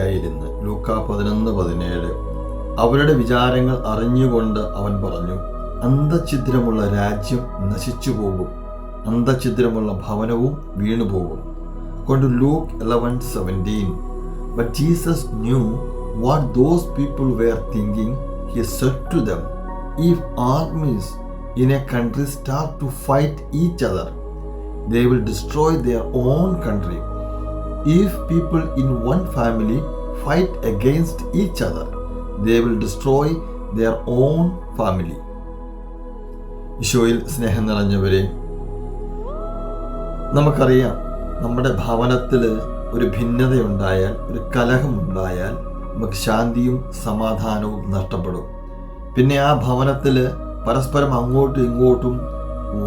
യായിരുന്ന് ലൂക്ക പതിനൊന്ന് പതിനേഴ്. അവരുടെ വിചാരങ്ങൾ അറിഞ്ഞുകൊണ്ട് അവൻ പറഞ്ഞു അന്തഛിദ്രമുള്ള രാജ്യം നശിച്ചു പോകും അന്തഛിദ്രമുള്ള ഭവനവും വീണുപോകും. കൊണ്ട് Luke eleven seventeen but Jesus knew what those people were thinking he said to them if armies in a country start to fight each other they will destroy their own country. If people in one family fight against each other, they will destroy their own family. ഈശോയിൽ സ്നേഹം നിറഞ്ഞവരെ നമുക്കറിയാം നമ്മുടെ ഭവനത്തിൽ ഒരു ഭിന്നതയുണ്ടായാൽ ഒരു കലഹമുണ്ടായാൽ നമുക്ക് ശാന്തിയും സമാധാനവും നഷ്ടപ്പെടും പിന്നെ ആ ഭവനത്തിൽ പരസ്പരം അങ്ങോട്ടും ഇങ്ങോട്ടും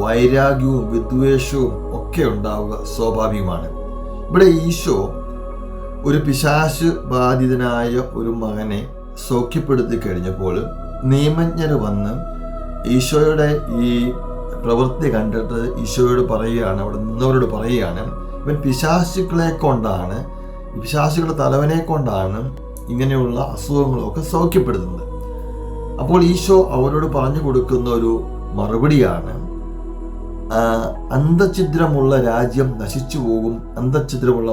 വൈരാഗ്യവും വിദ്വേഷവും ഒക്കെ ഉണ്ടാവുക സ്വാഭാവികമാണ് ഇവിടെ ഈശോ ഒരു പിശാശ് ബാധിതനായ ഒരു മകനെ സൗഖ്യപ്പെടുത്തി കഴിഞ്ഞപ്പോൾ നിയമജ്ഞർ വന്ന് ഈശോയുടെ ഈ പ്രവൃത്തി കണ്ടിട്ട് ഈശോയോട് പറയുകയാണ് അവിടെ നിന്നവരോട് പറയുകയാണ് ഇവൻ പിശാശുക്കളെ കൊണ്ടാണ് പിശാശുക്കളുടെ തലവനെ കൊണ്ടാണ് ഇങ്ങനെയുള്ള അസുഖങ്ങളൊക്കെ സൗഖ്യപ്പെടുത്തുന്നത്. അപ്പോൾ ഈശോ അവരോട് പറഞ്ഞു കൊടുക്കുന്ന ഒരു മറുപടിയാണ് അന്തഛിദ്രമുള്ള രാജ്യം നശിച്ചു പോകും അന്തഛിദ്രമുള്ള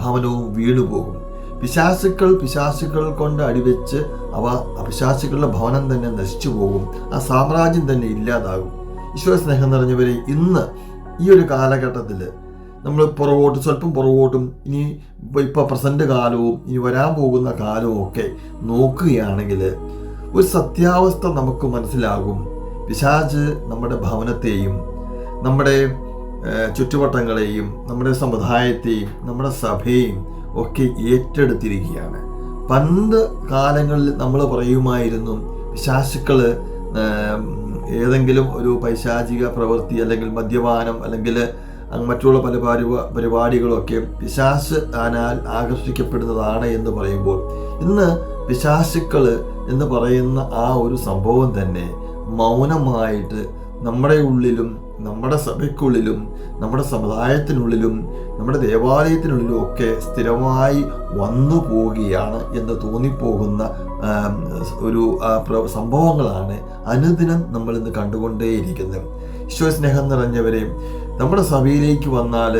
ഭവനവും വീണുപോകും പിശാസുക്കൾ പിശാസുക്കൾ കൊണ്ട് അടിവെച്ച് അവ അപിശാസുകളുടെ ഭവനം തന്നെ നശിച്ചു പോകും ആ സാമ്രാജ്യം തന്നെ ഇല്ലാതാകും. ഈശ്വര സ്നേഹം നിറഞ്ഞവരെ ഇന്ന് ഈ ഒരു കാലഘട്ടത്തിൽ നമ്മൾ പുറകോട്ട് സ്വല്പം പുറകോട്ടും ഇനി ഇപ്പോൾ പ്രസന്റ് കാലവും ഇനി വരാൻ പോകുന്ന കാലവും ഒക്കെ നോക്കുകയാണെങ്കിൽ ഒരു സത്യാവസ്ഥ നമുക്ക് മനസ്സിലാകും. പിശാജ് നമ്മുടെ ഭവനത്തെയും നമ്മുടെ ചുറ്റുവട്ടങ്ങളെയും നമ്മുടെ സമുദായത്തെയും നമ്മുടെ സഭയെയും ഒക്കെ ഏറ്റെടുത്തിരിക്കുകയാണ്. പണ്ട് കാലങ്ങളിൽ നമ്മൾ പറയുമായിരുന്നു ശാശുക്കൾ ഏതെങ്കിലും ഒരു പൈശാചിക പ്രവൃത്തി അല്ലെങ്കിൽ മദ്യപാനം അല്ലെങ്കിൽ മറ്റുള്ള പല പരിപാ പരിപാടികളൊക്കെ പിശാശ് ആനാൽ ആകർഷിക്കപ്പെടുന്നതാണ് എന്ന് പറയുമ്പോൾ ഇന്ന് പിശാശുക്കൾ എന്ന് പറയുന്ന ആ ഒരു സംഭവം തന്നെ മൗനമായിട്ട് നമ്മുടെ ഉള്ളിലും നമ്മുടെ സഭയ്ക്കുള്ളിലും നമ്മുടെ സമുദായത്തിനുള്ളിലും നമ്മുടെ ദേവാലയത്തിനുള്ളിലും ഒക്കെ സ്ഥിരമായി വന്നു പോവുകയാണ് എന്ന് തോന്നിപ്പോകുന്ന ഒരു സംഭവങ്ങളാണ് അനുദിനം നമ്മൾ ഇന്ന് കണ്ടുകൊണ്ടേയിരിക്കുന്നത്. ഈശോ സ്നേഹം നിറഞ്ഞവരെ നമ്മുടെ സഭയിലേക്ക് വന്നാൽ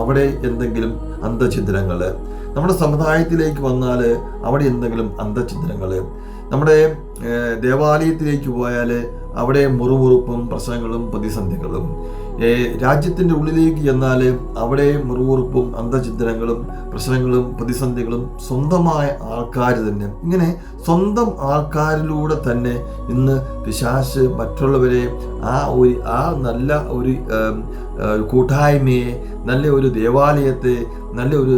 അവിടെ എന്തെങ്കിലും അന്ധചിദ്രങ്ങൾ നമ്മുടെ സമുദായത്തിലേക്ക് വന്നാൽ അവിടെ എന്തെങ്കിലും അന്ധചിദ്രങ്ങൾ നമ്മുടെ ദേവാലയത്തിലേക്ക് പോയാൽ അവിടെ മുറിവുറുപ്പും പ്രശ്നങ്ങളും പ്രതിസന്ധികളും. രാജ്യത്തിന്റെ ഉള്ളിലേക്ക് ചെന്നാൽ അവിടെ മുറിവുറുപ്പും അന്ധചിന്തനങ്ങളും പ്രശ്നങ്ങളും പ്രതിസന്ധികളും സ്വന്തമായ ആൾക്കാർ തന്നെ. ഇങ്ങനെ സ്വന്തം ആൾക്കാരിലൂടെ തന്നെ ഇന്ന് പിശാശ് മറ്റുള്ളവരെ ആ ഒരു ആ നല്ല ഒരു കൂട്ടായ്മയെ നല്ല ഒരു ദേവാലയത്തെ നല്ല ഒരു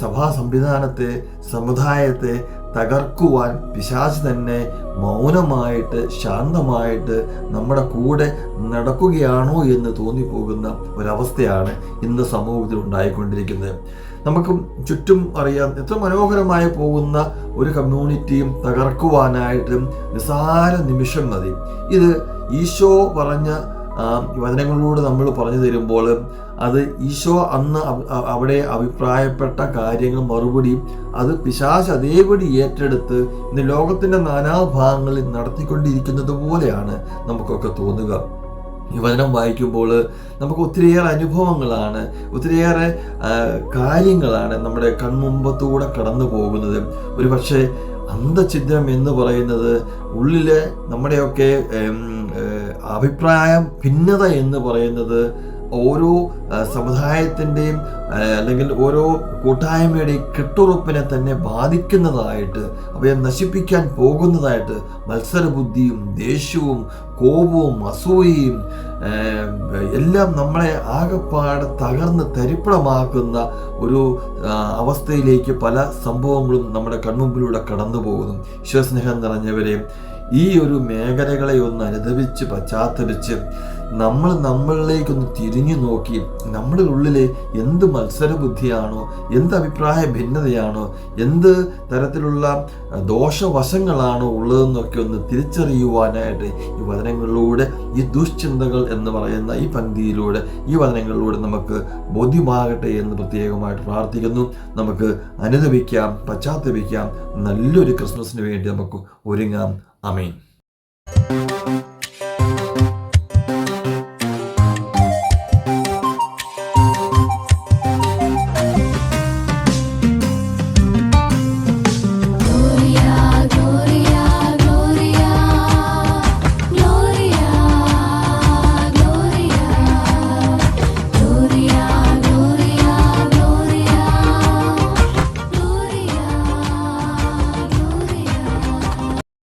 സഭാ സംവിധാനത്തെ സമുദായത്തെ തകർക്കുവാൻ പിശാച് തന്നെ മൗനമായിട്ട് ശാന്തമായിട്ട് നമ്മുടെ കൂടെ നടക്കുകയാണോ എന്ന് തോന്നിപ്പോകുന്ന ഒരവസ്ഥയാണ് ഇന്ന് സമൂഹത്തിൽ ഉണ്ടായിക്കൊണ്ടിരിക്കുന്നത്. നമുക്ക് ചുറ്റും അറിയാം എത്ര മനോഹരമായി പോകുന്ന ഒരു കമ്മ്യൂണിറ്റിയും തകർക്കുവാനായിട്ട് നിസാര നിമിഷം മതി. ഇത് ഈശോ പറഞ്ഞ വചനങ്ങളിലൂടെ നമ്മൾ പറഞ്ഞു തരുമ്പോൾ അത് ഈശോ അന്ന് അവിടെ അഭിപ്രായപ്പെട്ട കാര്യങ്ങൾ മറുപടി അത് പിശാശ് അതേപടി ഏറ്റെടുത്ത് ഇന്ന് ലോകത്തിന്റെ നാനാഭാഗങ്ങളിൽ നടത്തിക്കൊണ്ടിരിക്കുന്നത് പോലെയാണ് നമുക്കൊക്കെ തോന്നുക. ഈ വചനം വായിക്കുമ്പോൾ നമുക്ക് ഒത്തിരിയേറെ അനുഭവങ്ങളാണ് ഒത്തിരിയേറെ കാര്യങ്ങളാണ് നമ്മുടെ കൺമുമ്പത്തൂടെ കടന്നു പോകുന്നത്. ഒരു പക്ഷേ അന്ധചിദ്രം എന്ന് പറയുന്നത് ഉള്ളിലെ നമ്മുടെയൊക്കെ അഭിപ്രായം ഭിന്നത എന്ന് പറയുന്നത് ഓരോ സമുദായത്തിന്റെയും അല്ലെങ്കിൽ ഓരോ കൂട്ടായ്മയുടെയും കെട്ടുറപ്പിനെ തന്നെ ബാധിക്കുന്നതായിട്ട് അവയെ നശിപ്പിക്കാൻ പോകുന്നതായിട്ട് മത്സരബുദ്ധിയും ദേഷ്യവും കോപവും അസൂയയും എല്ലാം നമ്മളെ ആകെപ്പാടെ തകർന്ന് തരിപ്പണമാക്കുന്ന ഒരു അവസ്ഥയിലേക്ക് പല സംഭവങ്ങളും നമ്മുടെ കൺമുമ്പിലൂടെ കടന്നു പോകുന്നു. വിശ്വസ്നേഹം നിറഞ്ഞവരെ ഈ ഒരു മേഖലകളെ ഒന്ന് അനുദവിച്ച് പശ്ചാത്തലിച്ച് നമ്മൾ നമ്മളിലേക്കൊന്ന് തിരിഞ്ഞു നോക്കി നമ്മുടെ ഉള്ളിലെ എന്ത് മത്സരബുദ്ധിയാണോ എന്ത് അഭിപ്രായ ഭിന്നതയാണോ എന്ത് തരത്തിലുള്ള ദോഷവശങ്ങളാണോ ഉള്ളതെന്നൊക്കെ ഒന്ന് തിരിച്ചറിയുവാനായിട്ട് ഈ വചനങ്ങളിലൂടെ ഈ ദുശ്ചിന്തകൾ എന്ന് പറയുന്ന ഈ പങ്ക്തിയിലൂടെ ഈ വചനങ്ങളിലൂടെ നമുക്ക് ബോധ്യമാകട്ടെ എന്ന് പ്രത്യേകമായിട്ട് പ്രാർത്ഥിക്കുന്നു. നമുക്ക് അനുദപിക്കാം പശ്ചാത്തപിക്കാം. നല്ലൊരു ക്രിസ്മസിന് വേണ്ടി നമുക്ക് ഒരുങ്ങാം. അമീൻ